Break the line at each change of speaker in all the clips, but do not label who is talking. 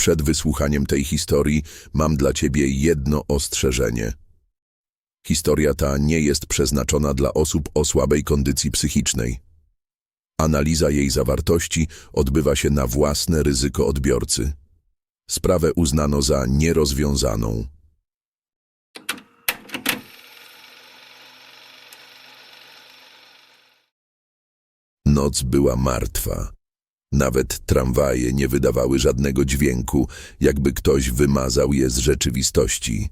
Przed wysłuchaniem tej historii mam dla ciebie jedno ostrzeżenie. Historia ta nie jest przeznaczona dla osób o słabej kondycji psychicznej. Analiza jej zawartości odbywa się na własne ryzyko odbiorcy. Sprawę uznano za nierozwiązaną. Noc była martwa. Nawet tramwaje nie wydawały żadnego dźwięku, jakby ktoś wymazał je z rzeczywistości.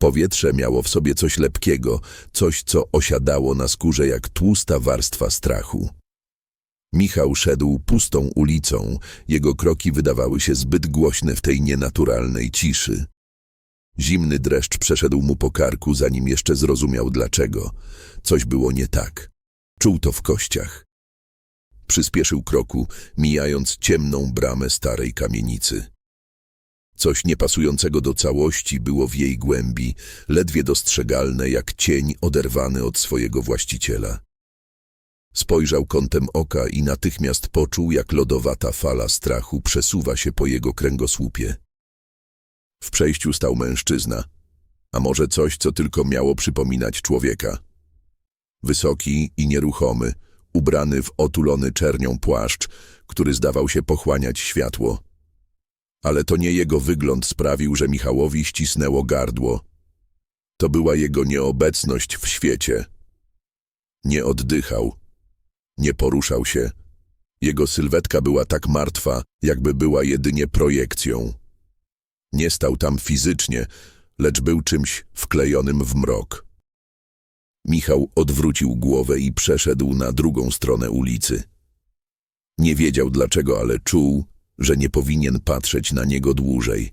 Powietrze miało w sobie coś lepkiego, coś, co osiadało na skórze jak tłusta warstwa strachu. Michał szedł pustą ulicą, jego kroki wydawały się zbyt głośne w tej nienaturalnej ciszy. Zimny dreszcz przeszedł mu po karku, zanim jeszcze zrozumiał dlaczego. Coś było nie tak. Czuł to w kościach. Przyspieszył kroku, mijając ciemną bramę starej kamienicy. Coś niepasującego do całości było w jej głębi, ledwie dostrzegalne jak cień oderwany od swojego właściciela. Spojrzał kątem oka i natychmiast poczuł, jak lodowata fala strachu przesuwa się po jego kręgosłupie. W przejściu stał mężczyzna, a może coś, co tylko miało przypominać człowieka. Wysoki i nieruchomy, ubrany w otulony czernią płaszcz, który zdawał się pochłaniać światło. Ale to nie jego wygląd sprawił, że Michałowi ścisnęło gardło. To była jego nieobecność w świecie. Nie oddychał, nie poruszał się. Jego sylwetka była tak martwa, jakby była jedynie projekcją. Nie stał tam fizycznie, lecz był czymś wklejonym w mrok. Michał odwrócił głowę i przeszedł na drugą stronę ulicy. Nie wiedział dlaczego, ale czuł, że nie powinien patrzeć na niego dłużej.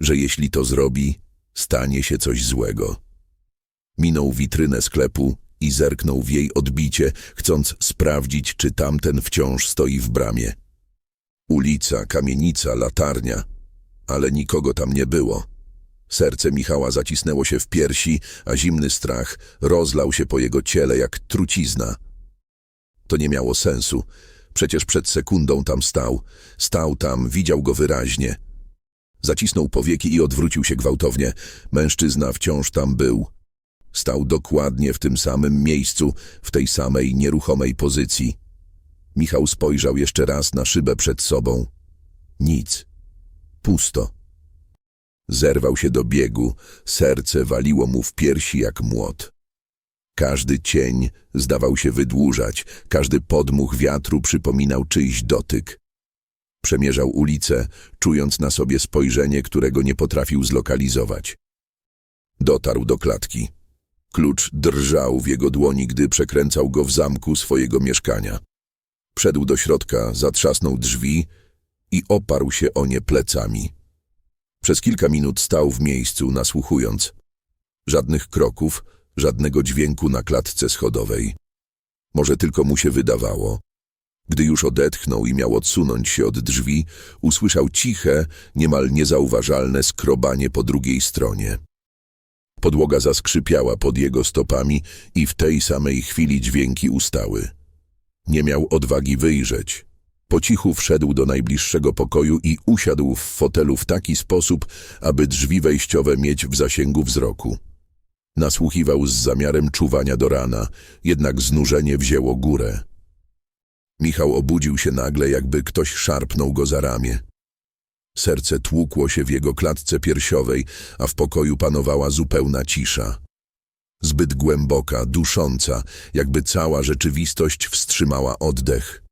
Że jeśli to zrobi, stanie się coś złego. Minął witrynę sklepu i zerknął w jej odbicie, chcąc sprawdzić, czy tamten wciąż stoi w bramie. Ulica, kamienica, latarnia, ale nikogo tam nie było. Serce Michała zacisnęło się w piersi, a zimny strach rozlał się po jego ciele jak trucizna. To nie miało sensu. Przecież przed sekundą tam stał. Stał tam, widział go wyraźnie. Zacisnął powieki i odwrócił się gwałtownie. Mężczyzna wciąż tam był. Stał dokładnie w tym samym miejscu, w tej samej nieruchomej pozycji. Michał spojrzał jeszcze raz na szybę przed sobą. Nic. Pusto. Zerwał się do biegu, serce waliło mu w piersi jak młot. Każdy cień zdawał się wydłużać, każdy podmuch wiatru przypominał czyjś dotyk. Przemierzał ulicę, czując na sobie spojrzenie, którego nie potrafił zlokalizować. Dotarł do klatki. Klucz drżał w jego dłoni, gdy przekręcał go w zamku swojego mieszkania. Wszedł do środka, zatrzasnął drzwi i oparł się o nie plecami. Przez kilka minut stał w miejscu, nasłuchując. Żadnych kroków, żadnego dźwięku na klatce schodowej. Może tylko mu się wydawało. Gdy już odetchnął i miał odsunąć się od drzwi, usłyszał ciche, niemal niezauważalne skrobanie po drugiej stronie. Podłoga zaskrzypiała pod jego stopami i w tej samej chwili dźwięki ustały. Nie miał odwagi wyjrzeć. Po cichu wszedł do najbliższego pokoju i usiadł w fotelu w taki sposób, aby drzwi wejściowe mieć w zasięgu wzroku. Nasłuchiwał z zamiarem czuwania do rana, jednak znużenie wzięło górę. Michał obudził się nagle, jakby ktoś szarpnął go za ramię. Serce tłukło się w jego klatce piersiowej, a w pokoju panowała zupełna cisza. Zbyt głęboka, dusząca, jakby cała rzeczywistość wstrzymała oddech.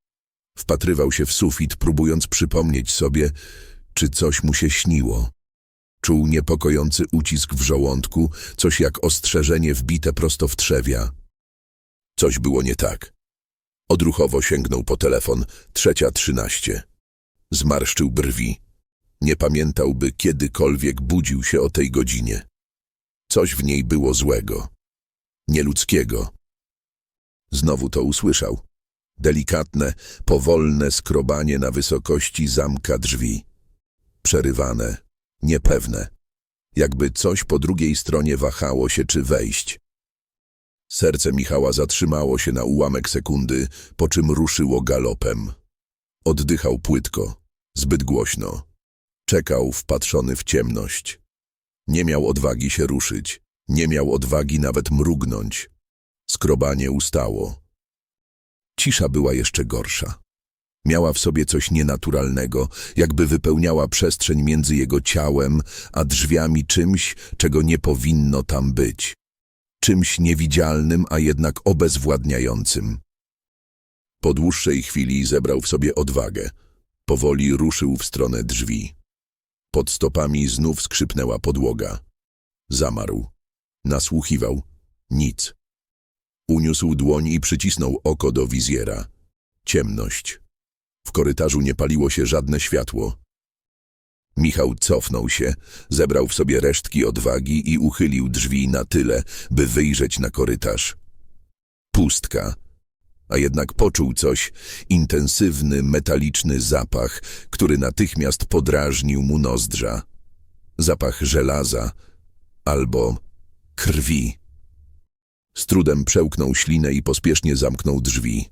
Wpatrywał się w sufit, próbując przypomnieć sobie, czy coś mu się śniło. Czuł niepokojący ucisk w żołądku, coś jak ostrzeżenie wbite prosto w trzewia. Coś było nie tak. Odruchowo sięgnął po telefon, trzecia trzynaście. Zmarszczył brwi. Nie pamiętał, by kiedykolwiek budził się o tej godzinie. Coś w niej było złego. Nieludzkiego. Znowu to usłyszał. Delikatne, powolne skrobanie na wysokości zamka drzwi. Przerywane, niepewne. Jakby coś po drugiej stronie wahało się, czy wejść. Serce Michała zatrzymało się na ułamek sekundy, po czym ruszyło galopem. Oddychał płytko, zbyt głośno. Czekał wpatrzony w ciemność. Nie miał odwagi się ruszyć. Nie miał odwagi nawet mrugnąć. Skrobanie ustało. Cisza była jeszcze gorsza. Miała w sobie coś nienaturalnego, jakby wypełniała przestrzeń między jego ciałem a drzwiami czymś, czego nie powinno tam być. Czymś niewidzialnym, a jednak obezwładniającym. Po dłuższej chwili zebrał w sobie odwagę. Powoli ruszył w stronę drzwi. Pod stopami znów skrzypnęła podłoga. Zamarł. Nasłuchiwał. Nic. Uniósł dłoń i przycisnął oko do wizjera. Ciemność. W korytarzu nie paliło się żadne światło. Michał cofnął się, zebrał w sobie resztki odwagi i uchylił drzwi na tyle, by wyjrzeć na korytarz. Pustka. A jednak poczuł coś, intensywny, metaliczny zapach, który natychmiast podrażnił mu nozdrza. Zapach żelaza albo krwi. Z trudem przełknął ślinę i pospiesznie zamknął drzwi.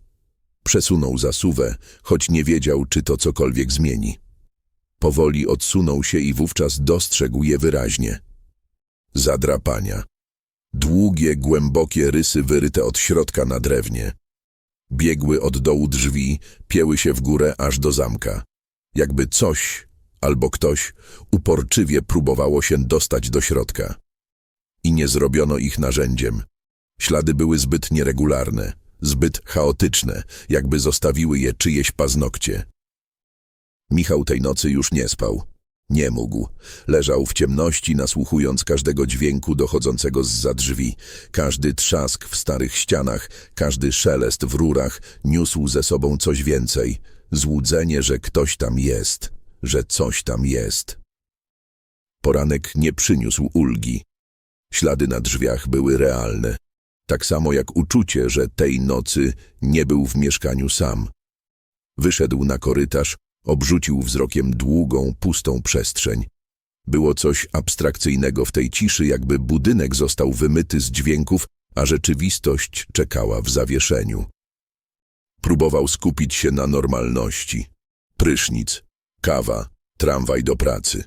Przesunął zasuwę, choć nie wiedział, czy to cokolwiek zmieni. Powoli odsunął się i wówczas dostrzegł je wyraźnie. Zadrapania. Długie, głębokie rysy wyryte od środka na drewnie. Biegły od dołu drzwi, pieły się w górę aż do zamka. Jakby coś albo ktoś uporczywie próbowało się dostać do środka. I nie zrobiono ich narzędziem. Ślady były zbyt nieregularne, zbyt chaotyczne, jakby zostawiły je czyjeś paznokcie. Michał tej nocy już nie spał. Nie mógł. Leżał w ciemności, nasłuchując każdego dźwięku dochodzącego z drzwi. Każdy trzask w starych ścianach, każdy szelest w rurach niósł ze sobą coś więcej. Złudzenie, że ktoś tam jest, że coś tam jest. Poranek nie przyniósł ulgi. Ślady na drzwiach były realne. Tak samo jak uczucie, że tej nocy nie był w mieszkaniu sam. Wyszedł na korytarz, obrzucił wzrokiem długą, pustą przestrzeń. Było coś abstrakcyjnego w tej ciszy, jakby budynek został wymyty z dźwięków, a rzeczywistość czekała w zawieszeniu. Próbował skupić się na normalności. Prysznic, kawa, tramwaj do pracy.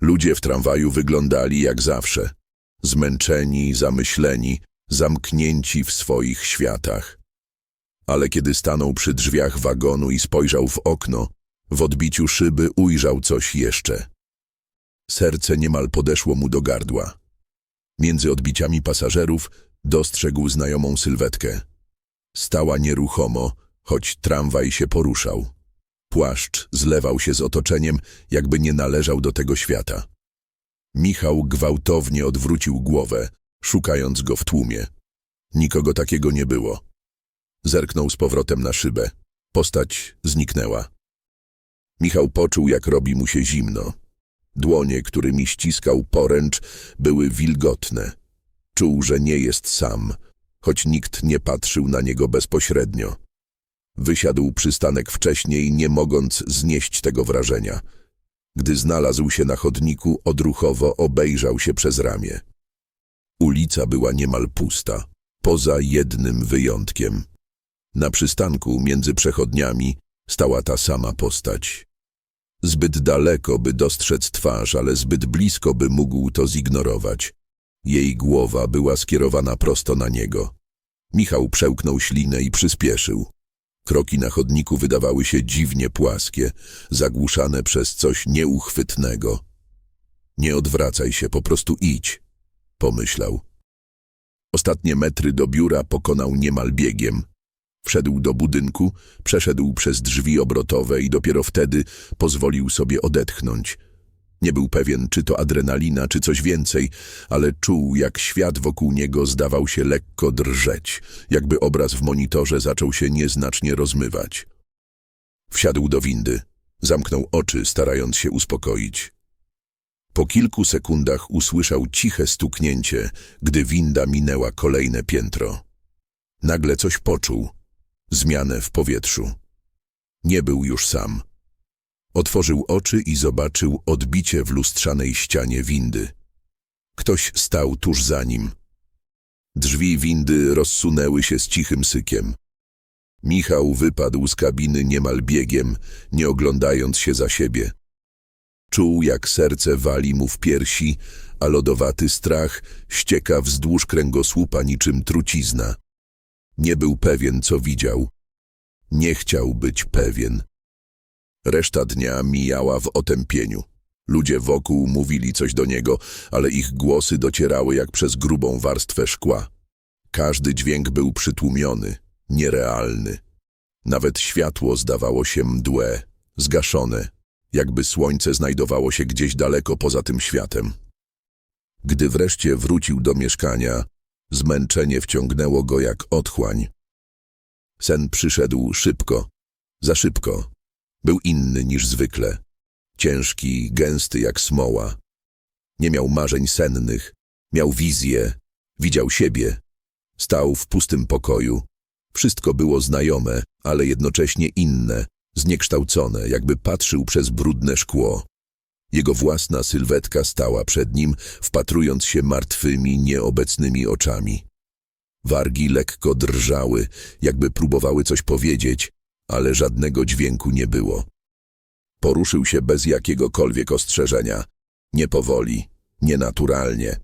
Ludzie w tramwaju wyglądali jak zawsze. Zmęczeni, zamyśleni, zamknięci w swoich światach. Ale kiedy stanął przy drzwiach wagonu i spojrzał w okno, w odbiciu szyby ujrzał coś jeszcze. Serce niemal podeszło mu do gardła. Między odbiciami pasażerów dostrzegł znajomą sylwetkę. Stała nieruchomo, choć tramwaj się poruszał. Płaszcz zlewał się z otoczeniem, jakby nie należał do tego świata. Michał gwałtownie odwrócił głowę, szukając go w tłumie. Nikogo takiego nie było. Zerknął z powrotem na szybę. Postać zniknęła. Michał poczuł, jak robi mu się zimno. Dłonie, którymi ściskał poręcz, były wilgotne. Czuł, że nie jest sam, choć nikt nie patrzył na niego bezpośrednio. Wysiadł przystanek wcześniej, nie mogąc znieść tego wrażenia. Gdy znalazł się na chodniku, odruchowo obejrzał się przez ramię. Ulica była niemal pusta, poza jednym wyjątkiem. Na przystanku między przechodniami stała ta sama postać. Zbyt daleko, by dostrzec twarz, ale zbyt blisko, by mógł to zignorować. Jej głowa była skierowana prosto na niego. Michał przełknął ślinę i przyspieszył. Kroki na chodniku wydawały się dziwnie płaskie, zagłuszane przez coś nieuchwytnego. Nie odwracaj się, po prostu idź, pomyślał. Ostatnie metry do biura pokonał niemal biegiem. Wszedł do budynku, przeszedł przez drzwi obrotowe i dopiero wtedy pozwolił sobie odetchnąć. Nie był pewien, czy to adrenalina, czy coś więcej, ale czuł, jak świat wokół niego zdawał się lekko drżeć, jakby obraz w monitorze zaczął się nieznacznie rozmywać. Wsiadł do windy, zamknął oczy, starając się uspokoić. Po kilku sekundach usłyszał ciche stuknięcie, gdy winda minęła kolejne piętro. Nagle coś poczuł. Zmianę w powietrzu. Nie był już sam. Otworzył oczy i zobaczył odbicie w lustrzanej ścianie windy. Ktoś stał tuż za nim. Drzwi windy rozsunęły się z cichym sykiem. Michał wypadł z kabiny niemal biegiem, nie oglądając się za siebie. Czuł, jak serce wali mu w piersi, a lodowaty strach ścieka wzdłuż kręgosłupa niczym trucizna. Nie był pewien, co widział. Nie chciał być pewien. Reszta dnia mijała w otępieniu. Ludzie wokół mówili coś do niego, ale ich głosy docierały jak przez grubą warstwę szkła. Każdy dźwięk był przytłumiony, nierealny. Nawet światło zdawało się mdłe, zgaszone, jakby słońce znajdowało się gdzieś daleko poza tym światem. Gdy wreszcie wrócił do mieszkania, zmęczenie wciągnęło go jak otchłań. Sen przyszedł szybko, za szybko. Był inny niż zwykle. Ciężki, gęsty jak smoła. Nie miał marzeń sennych, miał wizję, widział siebie. Stał w pustym pokoju. Wszystko było znajome, ale jednocześnie inne, zniekształcone, jakby patrzył przez brudne szkło. Jego własna sylwetka stała przed nim, wpatrując się martwymi, nieobecnymi oczami. Wargi lekko drżały, jakby próbowały coś powiedzieć, ale żadnego dźwięku nie było. Poruszył się bez jakiegokolwiek ostrzeżenia. Nie powoli, nienaturalnie.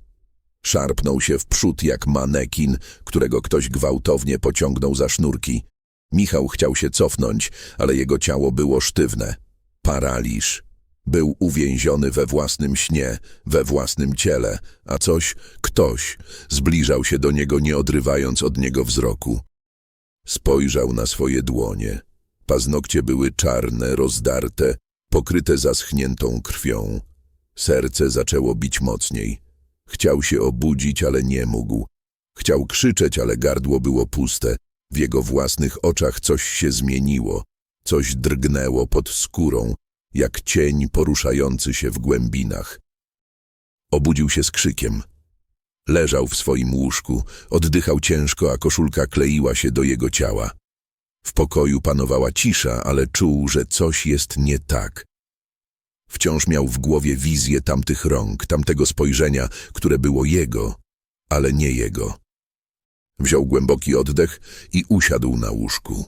Szarpnął się w przód jak manekin, którego ktoś gwałtownie pociągnął za sznurki. Michał chciał się cofnąć, ale jego ciało było sztywne. Paraliż. Był uwięziony we własnym śnie, we własnym ciele, a coś, ktoś, zbliżał się do niego, nie odrywając od niego wzroku. Spojrzał na swoje dłonie. Paznokcie były czarne, rozdarte, pokryte zaschniętą krwią. Serce zaczęło bić mocniej. Chciał się obudzić, ale nie mógł. Chciał krzyczeć, ale gardło było puste. W jego własnych oczach coś się zmieniło. Coś drgnęło pod skórą, jak cień poruszający się w głębinach. Obudził się z krzykiem. Leżał w swoim łóżku, oddychał ciężko, a koszulka kleiła się do jego ciała. W pokoju panowała cisza, ale czuł, że coś jest nie tak. Wciąż miał w głowie wizję tamtych rąk, tamtego spojrzenia, które było jego, ale nie jego. Wziął głęboki oddech i usiadł na łóżku.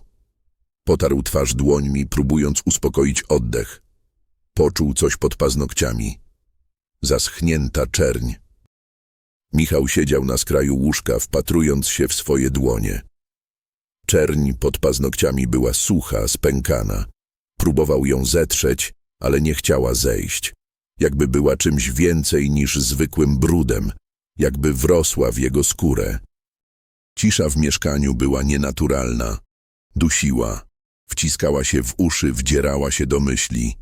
Potarł twarz dłońmi, próbując uspokoić oddech. Poczuł coś pod paznokciami. Zaschnięta czerń. Michał siedział na skraju łóżka, wpatrując się w swoje dłonie. Czerń pod paznokciami była sucha, spękana. Próbował ją zetrzeć, ale nie chciała zejść. Jakby była czymś więcej niż zwykłym brudem, jakby wrosła w jego skórę. Cisza w mieszkaniu była nienaturalna. Dusiła. Wciskała się w uszy, wdzierała się do myśli.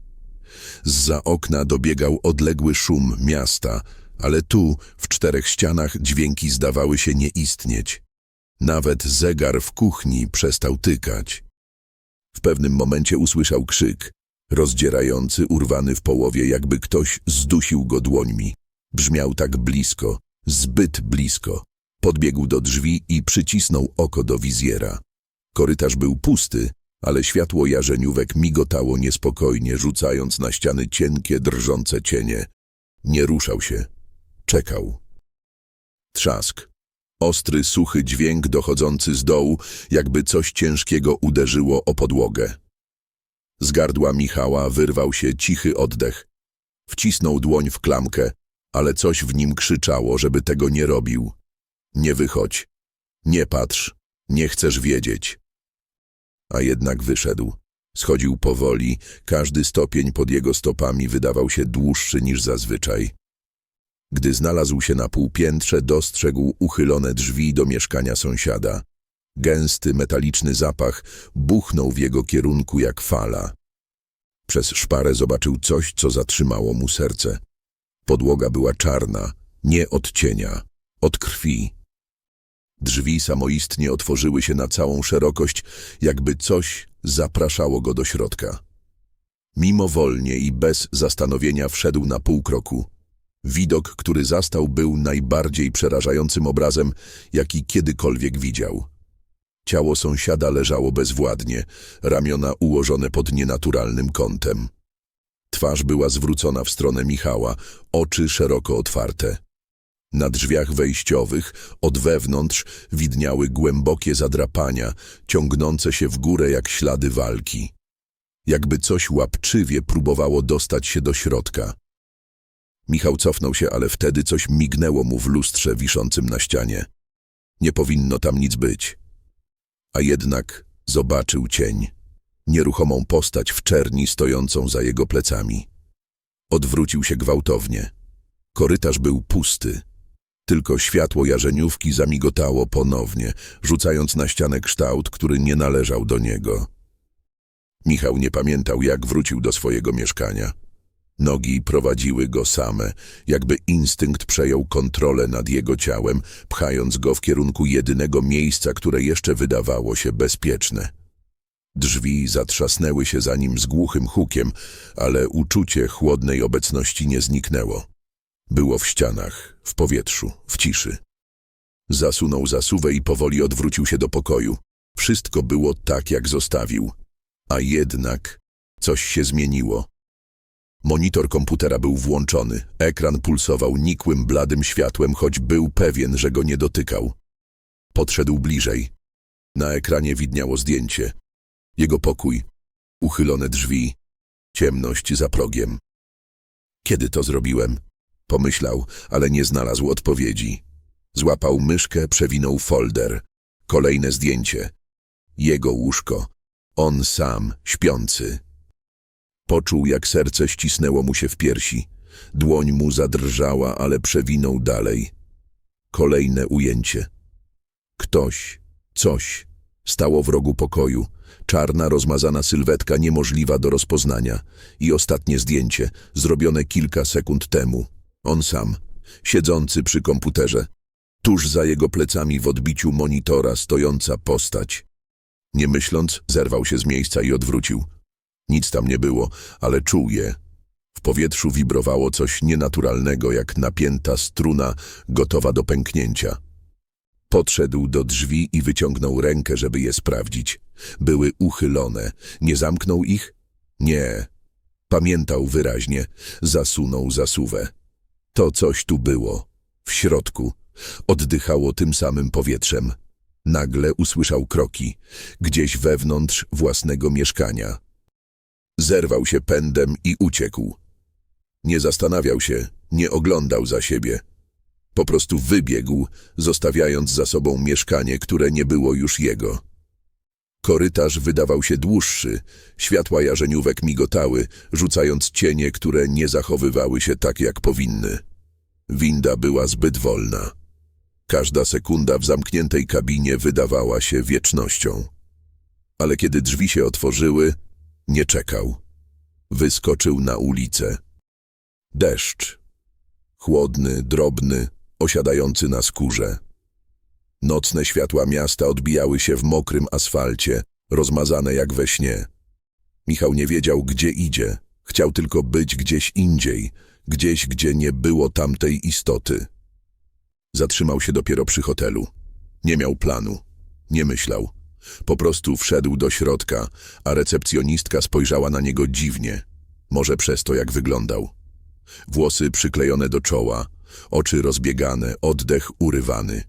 Zza okna dobiegał odległy szum miasta, ale tu, w czterech ścianach, dźwięki zdawały się nie istnieć. Nawet zegar w kuchni przestał tykać. W pewnym momencie usłyszał krzyk, rozdzierający, urwany w połowie, jakby ktoś zdusił go dłońmi. Brzmiał tak blisko, zbyt blisko. Podbiegł do drzwi i przycisnął oko do wizjera. Korytarz był pusty, ale światło jarzeniówek migotało niespokojnie, rzucając na ściany cienkie, drżące cienie. Nie ruszał się. Czekał. Trzask. Ostry, suchy dźwięk dochodzący z dołu, jakby coś ciężkiego uderzyło o podłogę. Z gardła Michała wyrwał się cichy oddech. Wcisnął dłoń w klamkę, ale coś w nim krzyczało, żeby tego nie robił. Nie wychodź. Nie patrz. Nie chcesz wiedzieć. A jednak wyszedł. Schodził powoli, każdy stopień pod jego stopami wydawał się dłuższy niż zazwyczaj. Gdy znalazł się na półpiętrze, dostrzegł uchylone drzwi do mieszkania sąsiada. Gęsty, metaliczny zapach buchnął w jego kierunku jak fala. Przez szparę zobaczył coś, co zatrzymało mu serce. Podłoga była czarna, nie od cienia, od krwi. Drzwi samoistnie otworzyły się na całą szerokość, jakby coś zapraszało go do środka. Mimowolnie i bez zastanowienia wszedł na pół kroku. Widok, który zastał, był najbardziej przerażającym obrazem, jaki kiedykolwiek widział. Ciało sąsiada leżało bezwładnie, ramiona ułożone pod nienaturalnym kątem. Twarz była zwrócona w stronę Michała, oczy szeroko otwarte. Na drzwiach wejściowych, od wewnątrz, widniały głębokie zadrapania, ciągnące się w górę jak ślady walki. jakby coś łapczywie próbowało dostać się do środka. Michał cofnął się, ale wtedy coś mignęło mu w lustrze wiszącym na ścianie. Nie powinno tam nic być. A jednak zobaczył cień, nieruchomą postać w czerni stojącą za jego plecami. Odwrócił się gwałtownie. Korytarz był pusty. Tylko światło jarzeniówki zamigotało ponownie, rzucając na ścianę kształt, który nie należał do niego. Michał nie pamiętał, jak wrócił do swojego mieszkania. Nogi prowadziły go same, jakby instynkt przejął kontrolę nad jego ciałem, pchając go w kierunku jedynego miejsca, które jeszcze wydawało się bezpieczne. Drzwi zatrzasnęły się za nim z głuchym hukiem, ale uczucie chłodnej obecności nie zniknęło. Było w ścianach, w powietrzu, w ciszy. Zasunął zasuwę i powoli odwrócił się do pokoju. Wszystko było tak, jak zostawił. A jednak coś się zmieniło. Monitor komputera był włączony, ekran pulsował nikłym, bladym światłem, choć był pewien, że go nie dotykał. Podszedł bliżej. Na ekranie widniało zdjęcie. Jego pokój, uchylone drzwi, ciemność za progiem. Kiedy to zrobiłem? Pomyślał, ale nie znalazł odpowiedzi. Złapał myszkę, przewinął folder. Kolejne zdjęcie. Jego łóżko. On sam, śpiący. Poczuł, jak serce ścisnęło mu się w piersi. Dłoń mu zadrżała, ale przewinął dalej. Kolejne ujęcie. Ktoś, coś, stało w rogu pokoju. Czarna, rozmazana sylwetka niemożliwa do rozpoznania. I ostatnie zdjęcie, zrobione kilka sekund temu. On sam, siedzący przy komputerze. Tuż za jego plecami w odbiciu monitora stojąca postać. Nie myśląc, zerwał się z miejsca i odwrócił. Nic tam nie było, ale czuł je. W powietrzu wibrowało coś nienaturalnego, jak napięta struna gotowa do pęknięcia. Podszedł do drzwi i wyciągnął rękę, żeby je sprawdzić. Były uchylone. Nie zamknął ich? Nie. Pamiętał wyraźnie. Zasunął zasuwę. To coś tu było. W środku. Oddychało tym samym powietrzem. Nagle usłyszał kroki. Gdzieś wewnątrz własnego mieszkania. Zerwał się pędem i uciekł. Nie zastanawiał się, nie oglądał za siebie. Po prostu wybiegł, zostawiając za sobą mieszkanie, które nie było już jego. Korytarz wydawał się dłuższy, światła jarzeniówek migotały, rzucając cienie, które nie zachowywały się tak, jak powinny. Winda była zbyt wolna. Każda sekunda w zamkniętej kabinie wydawała się wiecznością. Ale kiedy drzwi się otworzyły, nie czekał. Wyskoczył na ulicę. Deszcz. Chłodny, drobny, osiadający na skórze. Nocne światła miasta odbijały się w mokrym asfalcie, rozmazane jak we śnie. Michał nie wiedział, gdzie idzie. Chciał tylko być gdzieś indziej, gdzieś, gdzie nie było tamtej istoty. Zatrzymał się dopiero przy hotelu. Nie miał planu. Nie myślał. Po prostu wszedł do środka, a recepcjonistka spojrzała na niego dziwnie. Może przez to, jak wyglądał. Włosy przyklejone do czoła, oczy rozbiegane, oddech urywany.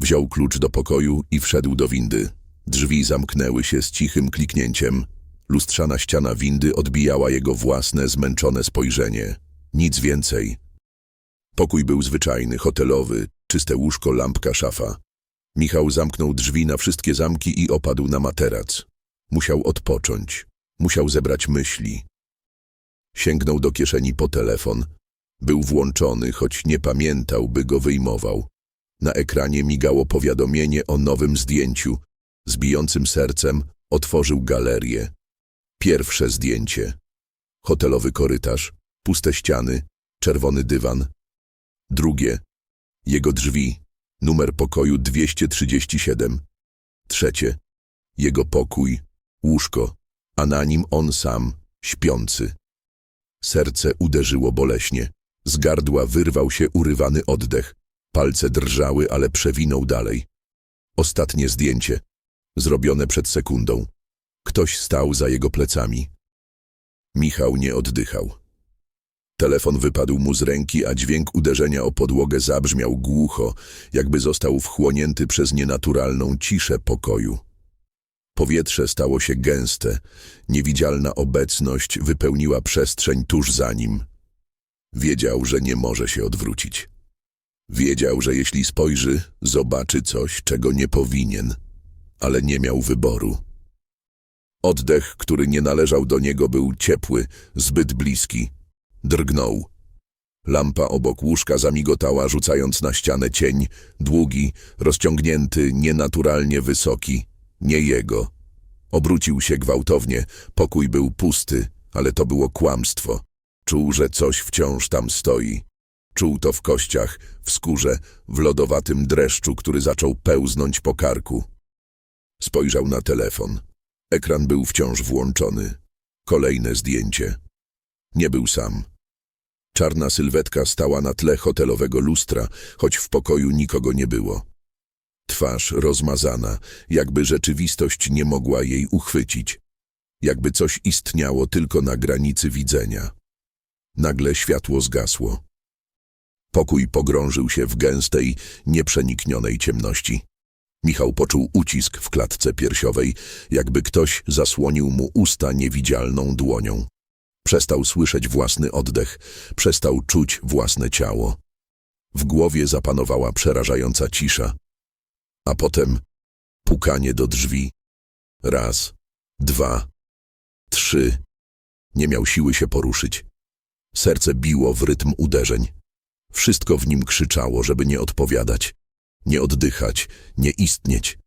Wziął klucz do pokoju i wszedł do windy. Drzwi zamknęły się z cichym kliknięciem. Lustrzana ściana windy odbijała jego własne, zmęczone spojrzenie. Nic więcej. Pokój był zwyczajny, hotelowy, czyste łóżko, lampka, szafa. Michał zamknął drzwi na wszystkie zamki i opadł na materac. Musiał odpocząć. Musiał zebrać myśli. Sięgnął do kieszeni po telefon. Był włączony, choć nie pamiętał, by go wyjmował. Na ekranie migało powiadomienie o nowym zdjęciu. Z bijącym sercem otworzył galerię. Pierwsze zdjęcie. Hotelowy korytarz, puste ściany, czerwony dywan. Drugie. Jego drzwi, numer pokoju 237. Trzecie. Jego pokój, łóżko, a na nim on sam, śpiący. Serce uderzyło boleśnie. Z gardła wyrwał się urywany oddech. Palce drżały, ale przewinął dalej. Ostatnie zdjęcie, zrobione przed sekundą. Ktoś stał za jego plecami. Michał nie oddychał. Telefon wypadł mu z ręki, a dźwięk uderzenia o podłogę zabrzmiał głucho, jakby został wchłonięty przez nienaturalną ciszę pokoju. Powietrze stało się gęste. Niewidzialna obecność wypełniła przestrzeń tuż za nim. Wiedział, że nie może się odwrócić. Wiedział, że jeśli spojrzy, zobaczy coś, czego nie powinien, ale nie miał wyboru. Oddech, który nie należał do niego, był ciepły, zbyt bliski. Drgnął. Lampa obok łóżka zamigotała, rzucając na ścianę cień, długi, rozciągnięty, nienaturalnie wysoki, nie jego. Obrócił się gwałtownie, pokój był pusty, ale to było kłamstwo. Czuł, że coś wciąż tam stoi. Czuł to w kościach, w skórze, w lodowatym dreszczu, który zaczął pełznąć po karku. Spojrzał na telefon. Ekran był wciąż włączony. Kolejne zdjęcie. Nie był sam. Czarna sylwetka stała na tle hotelowego lustra, choć w pokoju nikogo nie było. Twarz rozmazana, jakby rzeczywistość nie mogła jej uchwycić. Jakby coś istniało tylko na granicy widzenia. Nagle światło zgasło. Pokój pogrążył się w gęstej, nieprzeniknionej ciemności. Michał poczuł ucisk w klatce piersiowej, jakby ktoś zasłonił mu usta niewidzialną dłonią. Przestał słyszeć własny oddech, przestał czuć własne ciało. W głowie zapanowała przerażająca cisza. A potem pukanie do drzwi. Raz, dwa, trzy. Nie miał siły się poruszyć. Serce biło w rytm uderzeń. Wszystko w nim krzyczało, żeby nie odpowiadać, nie oddychać, nie istnieć.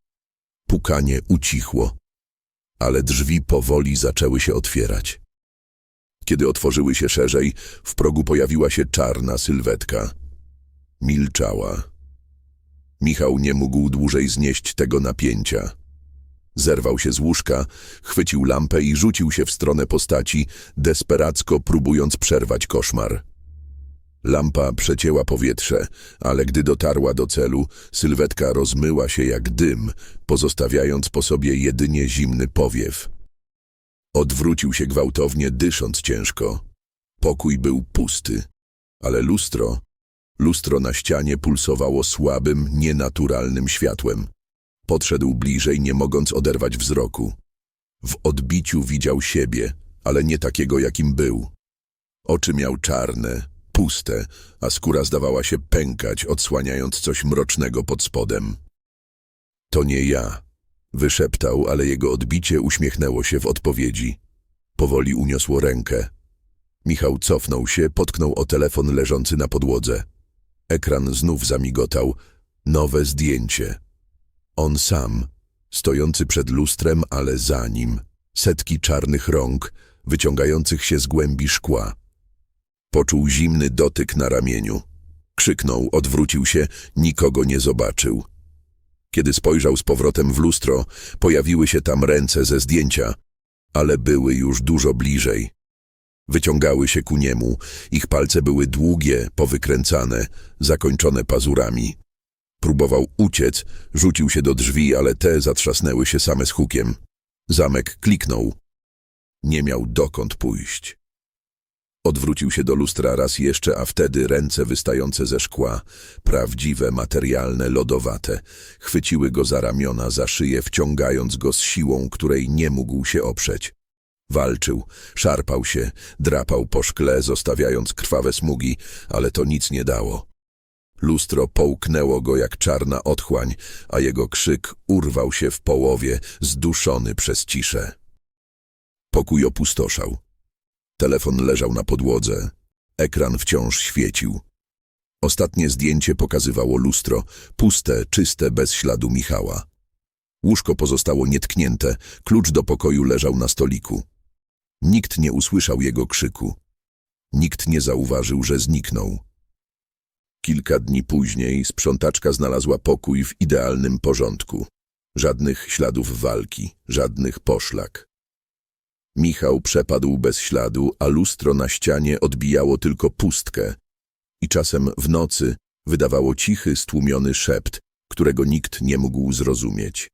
Pukanie ucichło, ale drzwi powoli zaczęły się otwierać. Kiedy otworzyły się szerzej, w progu pojawiła się czarna sylwetka. Milczała. Michał nie mógł dłużej znieść tego napięcia. Zerwał się z łóżka, chwycił lampę i rzucił się w stronę postaci, desperacko próbując przerwać koszmar. Lampa przecięła powietrze, ale gdy dotarła do celu, sylwetka rozmyła się jak dym, pozostawiając po sobie jedynie zimny powiew. Odwrócił się gwałtownie, dysząc ciężko. Pokój był pusty, ale lustro, lustro na ścianie pulsowało słabym, nienaturalnym światłem. Podszedł bliżej, nie mogąc oderwać wzroku. W odbiciu widział siebie, ale nie takiego, jakim był. Oczy miał czarne, puste, a skóra zdawała się pękać, odsłaniając coś mrocznego pod spodem. To nie ja, wyszeptał, ale jego odbicie uśmiechnęło się w odpowiedzi. Powoli uniosło rękę. Michał cofnął się, potknął o telefon leżący na podłodze. Ekran znów zamigotał. Nowe zdjęcie. On sam, stojący przed lustrem, ale za nim. Setki czarnych rąk, wyciągających się z głębi szkła. Poczuł zimny dotyk na ramieniu. Krzyknął, odwrócił się, nikogo nie zobaczył. Kiedy spojrzał z powrotem w lustro, pojawiły się tam ręce ze zdjęcia, ale były już dużo bliżej. Wyciągały się ku niemu, ich palce były długie, powykręcane, zakończone pazurami. Próbował uciec, rzucił się do drzwi, ale te zatrzasnęły się same z hukiem. Zamek kliknął. Nie miał dokąd pójść. Odwrócił się do lustra raz jeszcze, a wtedy ręce wystające ze szkła, prawdziwe, materialne, lodowate, chwyciły go za ramiona, za szyję, wciągając go z siłą, której nie mógł się oprzeć. Walczył, szarpał się, drapał po szkle, zostawiając krwawe smugi, ale to nic nie dało. Lustro połknęło go jak czarna otchłań, a jego krzyk urwał się w połowie, zduszony przez ciszę. Pokój opustoszał. Telefon leżał na podłodze. Ekran wciąż świecił. Ostatnie zdjęcie pokazywało lustro, puste, czyste, bez śladu Michała. Łóżko pozostało nietknięte, klucz do pokoju leżał na stoliku. Nikt nie usłyszał jego krzyku. Nikt nie zauważył, że zniknął. Kilka dni później sprzątaczka znalazła pokój w idealnym porządku. Żadnych śladów walki, żadnych poszlak. Michał przepadł bez śladu, a lustro na ścianie odbijało tylko pustkę. I czasem w nocy wydawało cichy, stłumiony szept, którego nikt nie mógł zrozumieć.